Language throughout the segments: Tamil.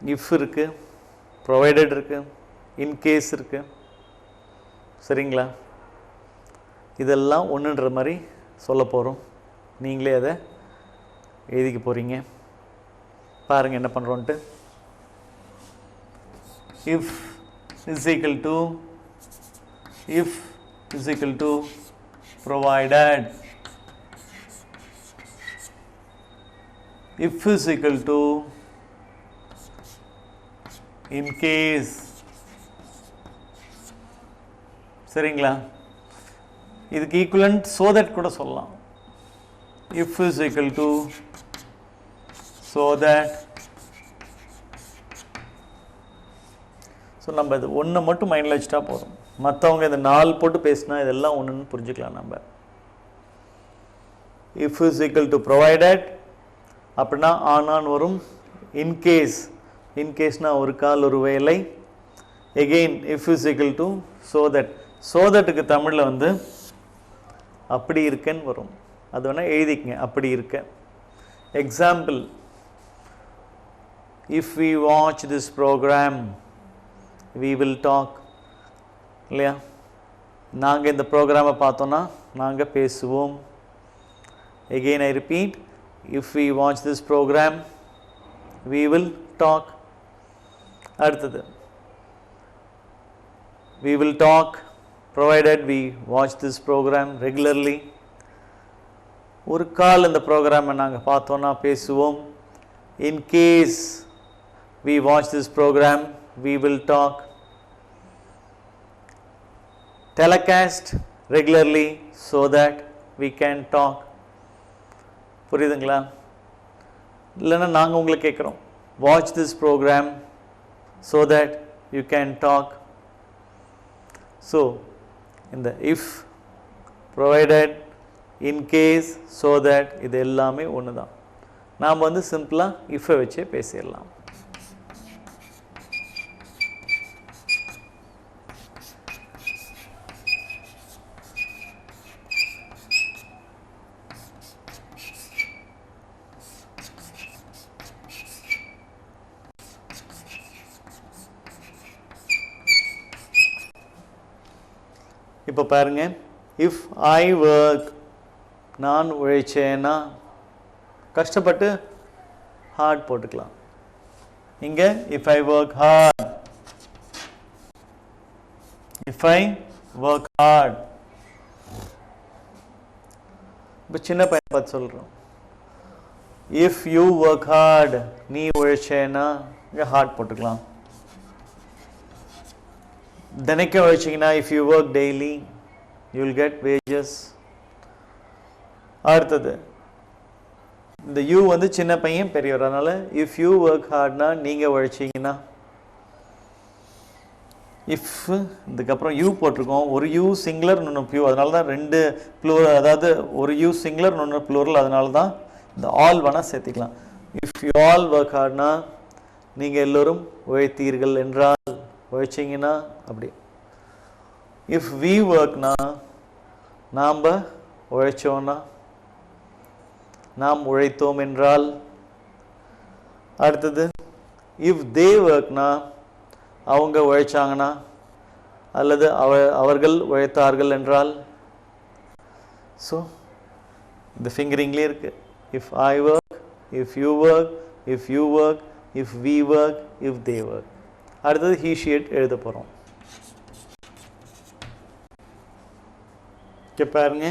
இஃப் இருக்குது ப்ரொவைடட் இருக்குது இன்கேஸ் இருக்குது சரிங்களா? இதெல்லாம் ஒன்றுன்ற மாதிரி சொல்ல போகிறோம் நீங்களே அதை எழுதிக்க போகிறீங்க பாருங்கள் என்ன பண்ணுறோன்ட்டு if is equal to if is equal to provided if is equal in case. சரிங்களா? இதுக்கு ஈக்குவலண்ட் சோ தட் கூட சொல்லலாம். If is equal to so that so நம்ம இது ஒன்று மட்டும் மைண்டில் வச்சுட்டா போதும். மற்றவங்க இந்த நாலு போட்டு பேசினா இதெல்லாம் ஒன்றுன்னு புரிஞ்சுக்கலாம் நம்ம. If is equal to provided அப்படின்னா ஆனான் வரும். இன்கேஸ் இன்கேஸ்னால் ஒரு கால் ஒரு வேலை again if is equal to so that so தட்டுக்கு தமிழில் வந்து அப்படி இருக்கேன்னு வரும். அது வேணால் எழுதிக்கங்க அப்படி இருக்க example if we watch this program we will talk இல்லையா? நாங்கள் இந்த ப்ரோக்ராமை பார்த்தோன்னா நாங்கள் பேசுவோம். Again I repeat if we watch this program we will talk அடுத்தது we will talk provided we watch this program regularly ஒரு கால் இந்த ப்ரோக்ராமை நாங்கள் பார்த்தோன்னா பேசுவோம் in case we watch this program we will talk telecast regularly so that we can talk புரியுதுங்களா இல்லைன்னா நாங்கள் உங்களை கேட்குறோம் watch this program so that you can talk so இந்த if provided in case so that இது எல்லாமே ஒன்று தான் நாம் வந்து சிம்பிளாக இஃப்பை வச்சே பேசிடலாம். இப்போ பாருங்க. இஃப் ஐ ஒர்க் நான் உழைச்சேன்னா கஷ்டப்பட்டு ஹார்ட் போட்டுக்கலாம். இங்கே if I work hard if I work hard இப்போ சின்ன பையன் பார்த்து சொல்கிறோம் இஃப் யூ ஒர்க் ஹார்ட் நீ உழைச்சேன்னா இங்கே ஹார்ட் போட்டுக்கலாம். தினைக்கும் வச்சிங்கன்னா if you work daily you will get wages அடுத்தது இந்த யூ வந்து சின்ன பையன் பெரியவர். அதனால் இஃப் யூ ஒர்க் ஹார்ட்னா நீங்கள் உழைச்சிங்கன்னா இஃப் இதுக்கப்புறம் யூ போட்டிருக்கோம். ஒரு யூ சிங்குலர் ஒன்று ப்யூ அதனால தான் ரெண்டு ப்ளூர் அதாவது ஒரு யூ சிங்குலர் ஒன்று ப்ளூரல் அதனால தான் இந்த ஆல் வேணால் சேர்த்திக்கலாம். இஃப் யூ ஆல் ஒர்க் ஹார்ட்னா நீங்கள் எல்லோரும் உழைத்தீர்கள் என்றால் உழைச்சிங்கன்னா அப்படி. இஃப் வி ஒர்க்னா நாம் உழைச்சோன்னா நாம் உழைத்தோம் என்றால் அடுத்தது இஃப் தே ஒர்க்னா அவங்க உழைச்சாங்கன்னா அல்லது அவ அவர்கள் உழைத்தார்கள் என்றால் ஸோ இந்த ஃபிங்கரிங்லேயே இருக்கு. If I work if you work if you work if we work if they work அடுத்தது ஹீ ஷீட் எழுத போகிறோம் இங்கே பாருங்க.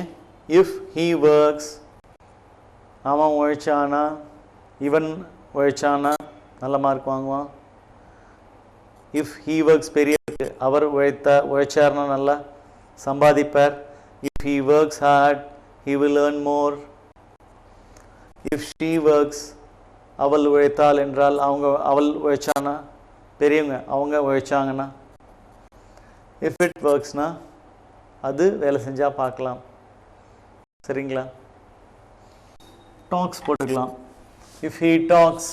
இஃப் ஹீ ஒர்க்ஸ் அவன் உழைச்சானா? இவன் உழைச்சானா? நல்ல மார்க் வாங்குவான். இஃப் ஹீ ஒர்க்ஸ் பெரிய அவர் உழைத்தா உழைச்சார்னா நல்லா சம்பாதிப்பார். If he works hard he will earn more if she works அவள் உழைத்தாள் என்றால் அவங்க அவள் உழைச்சானா? பெரியவங்க அவங்க உழைச்சாங்கன்னா. இஃப் இட் ஒர்க்ஸ்னா அது வேலை செஞ்சால் பார்க்கலாம். சரிங்களா? டாக்ஸ் போட்டுக்கலாம். If he talks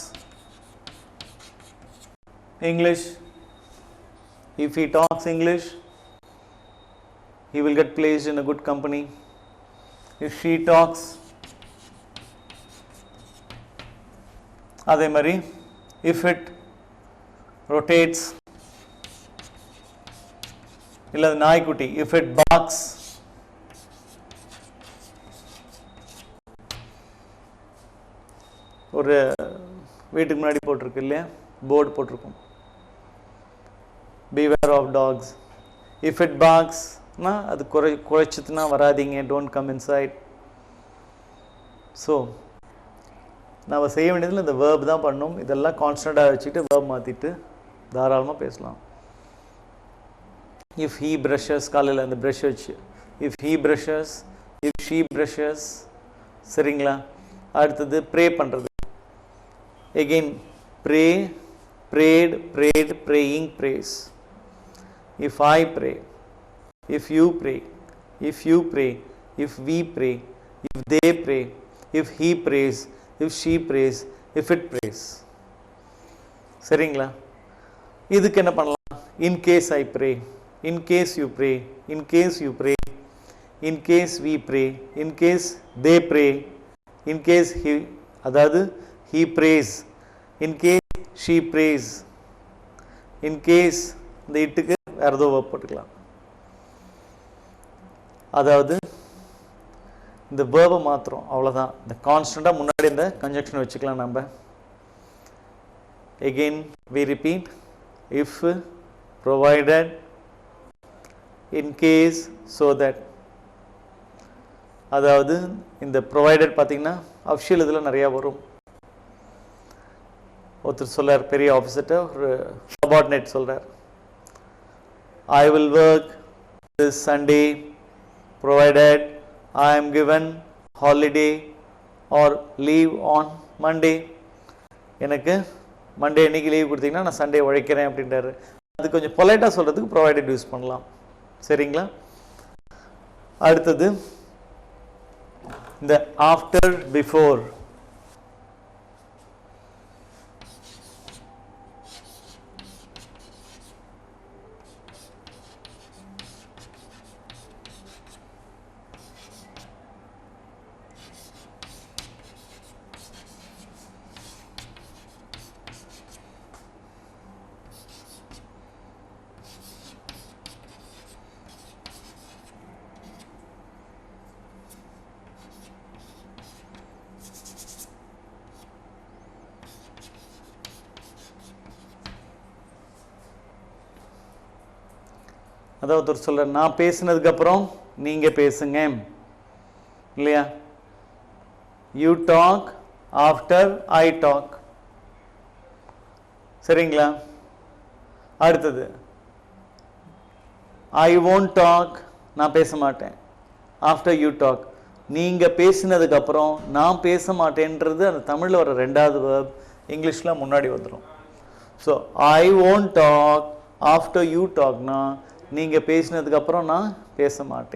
English if he talks English he will get placed in a good company. If she talks அதே மாதிரி இஃப் இட் ரொட்டேட்ஸ் இல்லை அது நாய்க்குட்டி. இஃப் இட் பாக்ஸ் ஒரு வீட்டுக்கு முன்னாடி போட்டிருக்கு இல்லையா? போர்டு போட்டிருக்கும். Beware of dogs if it பாக்ஸ்னா அது குறை குறைச்சிதுன்னா வராதீங்க. டோன்ட் கம் இன்சைட் ஸோ நம்ம செய்ய வேண்டியதில் இந்த வேர்ப் தான் பண்ணணும். இதெல்லாம் கான்ஸ்டண்ட்டாக வச்சுக்கிட்டு வேர்ப் மாற்றிட்டு தாராளமாக பேசலாம். இஃப் ஹீ ப்ரஷஸ் காலையில் அந்த ப்ரஷ் வச்சு. If he brushes if she brushes சரிங்களா? அடுத்தது ப்ரே பண்ணுறது again pray prayed prayed praying prays if I pray if you pray if you pray if we pray if they pray if he prays if she prays if it prays சரிங்களா? இதுக்கு என்ன பண்ணலாம்? In case I pray in case you pray, in case you pray, in case we pray in case they pray in case he அதாவது he prays in case she prays in case இந்த இட்டுக்கு வேறு ஏதோ போட்டுக்கலாம். அதாவது இந்த வேர்பை மாத்திரம் அவ்வளோதான் இந்த கான்ஸ்டண்ட்டாக முன்னாடி இந்த கன்ஜெக்ஷன் வச்சுக்கலாம் நம்ம. Again we repeat if provided in case so that அதாவது இந்த ப்ரொவைடட் பார்த்தீங்கன்னா அஃபிஷியல் இதில் நிறையா வரும். ஒருத்தர் சொல்கிறார் பெரிய ஆஃபீஸர்கிட்ட ஒரு சபார்டினேட் சொல்கிறார் I will work this Sunday provided I am given holiday or leave on Monday எனக்கு மண்டே அன்னைக்கு லீவ் கொடுத்தீங்கன்னா நான் சண்டே உழைக்கிறேன் அப்படின்றாரு. அது கொஞ்சம் பொலைட்டாக சொல்கிறதுக்கு ப்ரொவைடட் யூஸ் பண்ணலாம். சரிங்களா? அடுத்தது இந்த ஆஃப்டர் பிஃபோர் அதாவது ஒரு சொல்ல நான் பேசினதுக்கப்புறம் நீங்கள் பேசுங்க. இல்லையா? You talk after I talk சரிங்களா? அடுத்தது. ஐ won't டாக் நான் பேச மாட்டேன். ஆஃப்டர் யூ டாக் நீங்கள் பேசினதுக்கப்புறம் நான் பேச மாட்டேன்றது அந்த தமிழில் வர ரெண்டாவது வேர்ப் இங்கிலீஷில் முன்னாடி வந்துடும் so I won't talk after you டாக்னா நீங்கள் பேசினதுக்கப்புறம் நான் பேச மாட்டேன்.